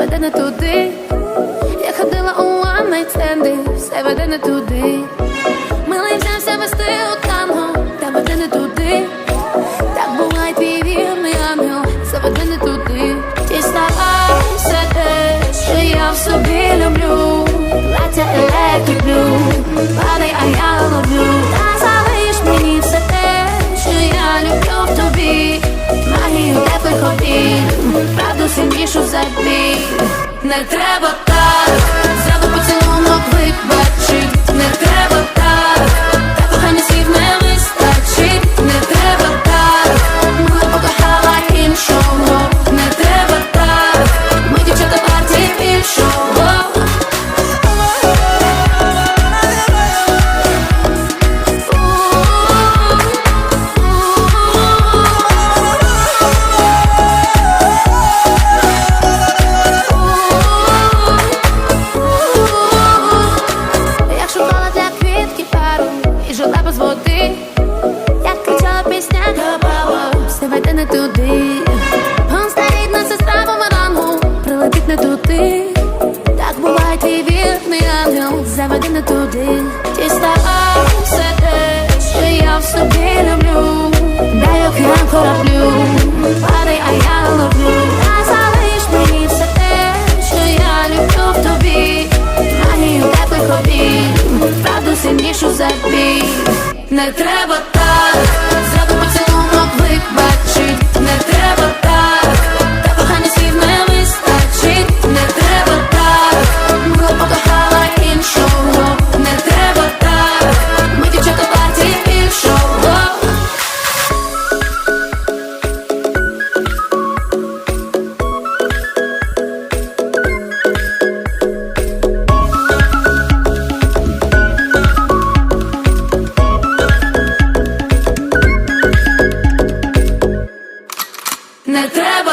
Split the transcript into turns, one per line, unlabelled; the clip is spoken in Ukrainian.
веде не туди. Я ходила у one night standи, все веде не туди. Сильнішу за. Не треба так, Габава, не туди. Он стоїть на сестра бумерангу, прилетить не туди. Так буває твій вірний ангел, заведе не туди. Діставай все те, що я в собі люблю. Дай океан кораблю, падай, а я ловлю. Та залиш мені все те, що я люблю в тобі. Магію теплих обійм, правду сильнішу за біль. Не треба так, не треба. не треба.